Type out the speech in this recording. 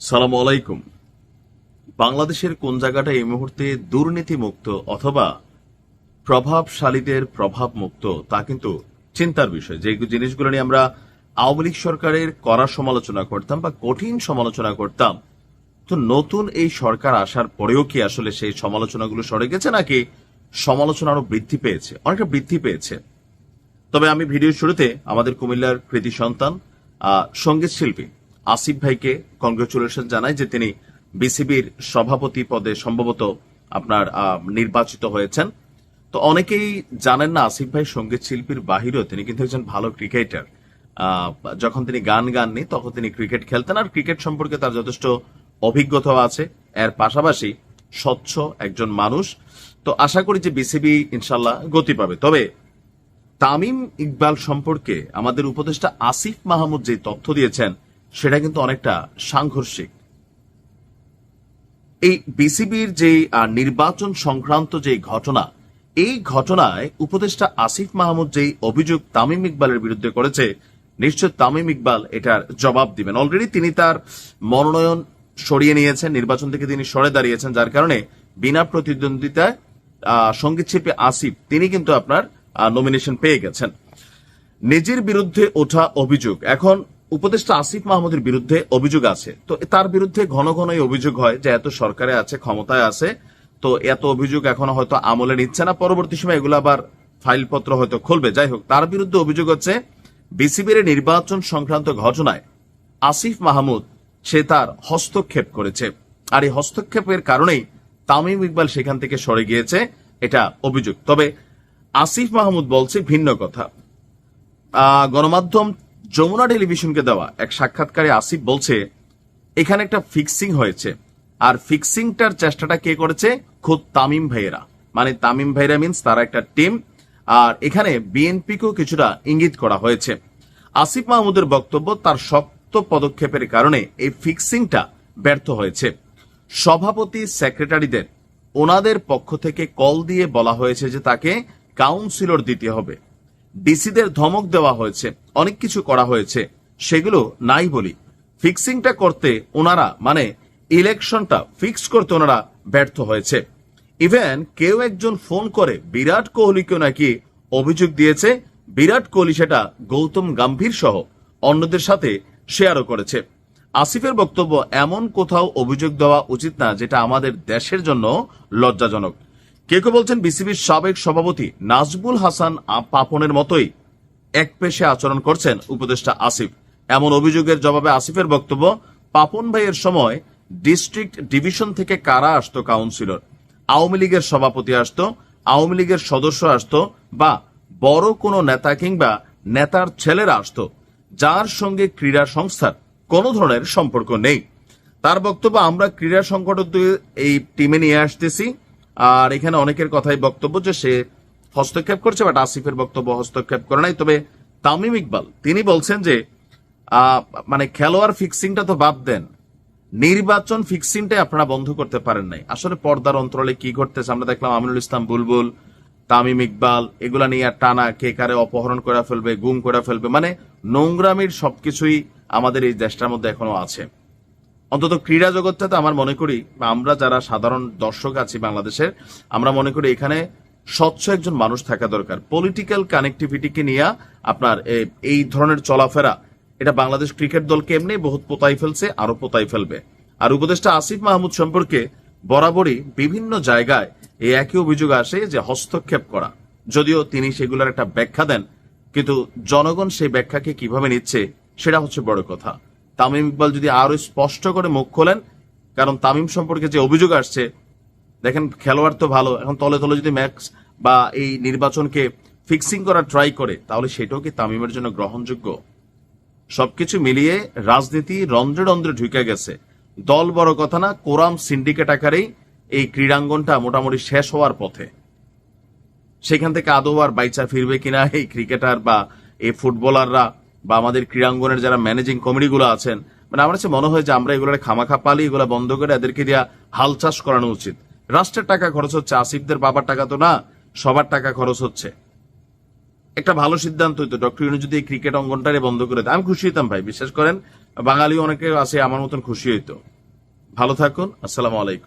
সালাম আলাইকুম। বাংলাদেশের কোন জায়গাটা এই মুহূর্তে দুর্নীতি মুক্ত অথবা প্রভাবশালীদের প্রভাব মুক্ত তা কিন্তু চিন্তার বিষয়। যে জিনিসগুলো নিয়ে আমরা আওয়ামী লীগ সরকারের করা সমালোচনা করতাম বা কঠিন সমালোচনা করতাম, তো নতুন এই সরকার আসার পরেও কি আসলে সেই সমালোচনাগুলো সরে গেছে নাকি সমালোচনা আরও বৃদ্ধি পেয়েছে, অনেকটা বৃদ্ধি পেয়েছে? তবে আমি ভিডিও শুরুতে আমাদের কুমিল্লার কৃতি সন্তান সংগীত শিল্পী আসিফ ভাইকে কংগ্রেচুলেশন জানাই যে তিনি বিসিবির সভাপতি পদে সম্ভবত আপনার নির্বাচিত হয়েছেন। তো অনেকেই জানেন না, আসিফ ভাই সংগীত শিল্পীর বাহিরেও তিনি কিন্তু একজন ভালো ক্রিকেটার যখন তিনি গান গাননি, তখন তিনি ক্রিকেট খেলতেন আর ক্রিকেট সম্পর্কে তার যথেষ্ট অভিজ্ঞতাও আছে। এর পাশাপাশি স্বচ্ছ একজন মানুষ। তো আশা করি যে বিসিবি ইনশাল্লাহ গতি পাবে। তবে তামিম ইকবাল সম্পর্কে আমাদের উপদেষ্টা আসিফ মাহমুদ যে তথ্য দিয়েছেন সেটা কিন্তু অনেকটা সাংঘর্ষিক। এই বিসিবির যে নির্বাচন সংক্রান্ত যে ঘটনা, এই ঘটনায় উপদেষ্টা আসিফ মাহমুদ যেই অভিযোগ তামিম ইকবালের বিরুদ্ধে করেছে, নিশ্চয় তামিম ইকবাল এটার জবাব দিবেন। অলরেডি তিনি তার মনোনয়ন সরিয়ে নিয়েছেন, নির্বাচন থেকে তিনি সরে দাঁড়িয়েছেন, যার কারণে বিনা প্রতিদ্বন্দ্বিতায় সংগীত শিল্পী আসিফ, তিনি কিন্তু আপনার নমিনেশন পেয়ে গেছেন। নিজের বিরুদ্ধে ওঠা অভিযোগ। এখন উপদেষ্টা আসিফ মাহমুদের বিরুদ্ধে অভিযোগ আছে। তো তার বিরুদ্ধে ঘন ঘন এই অভিযোগ হয় যে, এত সরকারে আছে, ক্ষমতায় আছে, তো এত অভিযোগ এখনও হয়তো আমলে নিচ্ছে না। পরবর্তী সময় এগুলো আবার ফাইলপত্র হয়তো খুলবে। যাই হোক, তার বিরুদ্ধে অভিযোগ হচ্ছে, বিসিবির নির্বাচন সংক্রান্ত ঘটনায় আসিফ মাহমুদ, সে তার হস্তক্ষেপ করেছে। আর এই হস্তক্ষেপের কারণেই তামিম ইকবাল সেখান থেকে সরে গিয়েছে, এটা অভিযোগ। তবে আসিফ মাহমুদ বলছে ভিন্ন কথা। গণমাধ্যম যমুনা টেলিভিশনকে দেওয়া এক সাক্ষাৎকারে আসিফ বলছে, এখানে একটা ফিক্সিং হয়েছে। আর ফিক্সিংটার চেষ্টাটা কে করেছে? খোদ তামিম ভাইয়েরা। মানে তামিম ভাইরা মিন্স তারা একটা টিম আর এখানে বিএনপিকেও কিছুটা ইঙ্গিত করা হয়েছে। আসিফ মাহমুদের বক্তব্য তার শক্ত পদক্ষেপের কারণে এই ফিক্সিংটা ব্যর্থ হয়েছে। সভাপতি সেক্রেটারিদের ওনাদের পক্ষ থেকে কল দিয়ে বলা হয়েছে যে তাকে কাউন্সিলর দিতে হবে। ডিসিদের ধমক দেওয়া হয়েছে, অনেক কিছু করা হয়েছে, সেগুলো নাই বলি। ফিক্সিংটা করতে ওনারা মানে ইলেকশনটা ফিক্স করতে ওনারা ব্যর্থ হয়েছে। ইভেন কেউ একজন ফোন করে বিরাট কোহলিকেও নাকি অভিযোগ দিয়েছে, বিরাট কোহলি সেটা গৌতম গম্ভীর সহ অন্যদের সাথে শেয়ারও করেছে। আসিফের বক্তব্য এমন কোথাও অভিযোগ দেওয়া উচিত না, যেটা আমাদের দেশের জন্য লজ্জাজনক। কেউ কেউ বলছেন বিসিবির সাবেক সভাপতি নাজবুল হাসান পাপনের মতোই এক পেশে আচরণ করছেন উপদেষ্টা আসিফ। এমন অভিযোগের জবাবে আসিফের বক্তব্য, পাপন ভাইয়ের সময় ডিস্ট্রিক্ট ডিভিশন থেকে কারা আসতো কাউন্সিলর? আওয়ামী লীগের সভাপতি আসতো, আওয়ামী লীগের সদস্য আসতো, বা বড় কোনো নেতা কিংবা নেতার ছেলেরা আসতো, যার সঙ্গে ক্রীড়া সংস্থার কোনো ধরনের সম্পর্ক নেই। তার বক্তব্য, আমরা ক্রীড়া সংকট এই টিমে নিয়ে আসতেছি। আর এখানে অনেকের কথাই বক্তব্য যে সে হস্তক্ষেপ করছে, বাট আসিফের বক্তব্য হস্তক্ষেপ করে নাই। তবে তামিম ইকবাল, তিনি বলছেন যে মানে খেলোয়াড় ফিক্সিংটা তো বাদ দেন। নির্বাচন ফিক্সিংটাই আপনারা বন্ধ করতে পারেন নাই। আসলে পর্দার অন্তরালে কি ঘটতেছে? আমরা দেখলাম আমিনুল ইসলাম বুলবুল, তামিম ইকবাল, এগুলা নিয়ে আর টানা কে কারে অপহরণ করে ফেলবে, গুম করে ফেলবে। মানে নোংরামির সবকিছুই আমাদের এই দেশটার মধ্যে এখনও আছে। অন্তত ক্রীড়া জগৎটাতে আমার মনে করি, বা আমরা যারা সাধারণ দর্শক আছি বাংলাদেশের, আমরা মনে করি এখানে স্বচ্ছ একজন মানুষ থাকা দরকার। পলিটিক্যাল কানেক্টিভিটিকে নিয়ে আপনার এই ধরনের চলাফেরা, এটা বাংলাদেশ ক্রিকেট দলকে এমনি বহুত পোতাই ফেলছে, আরও পোতাই ফেলবে। আর উপদেষ্টা আসিফ মাহমুদ সম্পর্কে বরাবরই বিভিন্ন জায়গায় এই একই অভিযোগ আসে যে হস্তক্ষেপ করা। যদিও তিনি সেগুলোর একটা ব্যাখ্যা দেন, কিন্তু জনগণ সেই ব্যাখ্যাকে কীভাবে নিচ্ছে, সেটা হচ্ছে বড় কথা। তামিম ইকবাল যদি আরও স্পষ্ট করে মুখ খোলেন, কারণ তামিম সম্পর্কে যে অভিযোগ আসছে, দেখেন খেলোয়াড় তো ভালো, এখন তলে তলে যদি ম্যাচ বা এই নির্বাচনকে ফিক্সিং করার ট্রাই করে, তাহলে সেটাও কি তামিমের জন্য গ্রহণযোগ্য? সবকিছু মিলিয়ে রাজনীতি রন্ধ্রে রন্ধ্রে ঢুকে গেছে। দল বড় কথা না, কোরাম সিন্ডিকেট আকারেই এই ক্রীড়াঙ্গনটা মোটামুটি শেষ হওয়ার পথে। সেখান থেকে আদৌ আর বাইচা ফিরবে কিনা এই ক্রিকেটার বা এই ফুটবলাররা বা আমাদের ক্রীড়াঙ্গনের যারা ম্যানেজিং কমিটিগুলো আছেন মানে আমার কাছে মনে হয় যে আমরা এগুলো খামাখা পালি এগুলো বন্ধ করে এদেরকে দিয়া হাল চাষ করানো উচিত। রাষ্ট্রের টাকা খরচ হচ্ছে, আসিফদের বাবার টাকা তো না, সবার টাকা খরচ হচ্ছে। একটা ভালো সিদ্ধান্ত হইতো, ডক্টর ইউনু যদি ক্রিকেট অঙ্গনটারে বন্ধ করে দেয়। আমি খুশি হতাম ভাই, বিশ্বাস করেন বাঙালি অনেকে আছে, আমার মতন খুশি হইতো। ভালো থাকুন, আসসালামু আলাইকুম।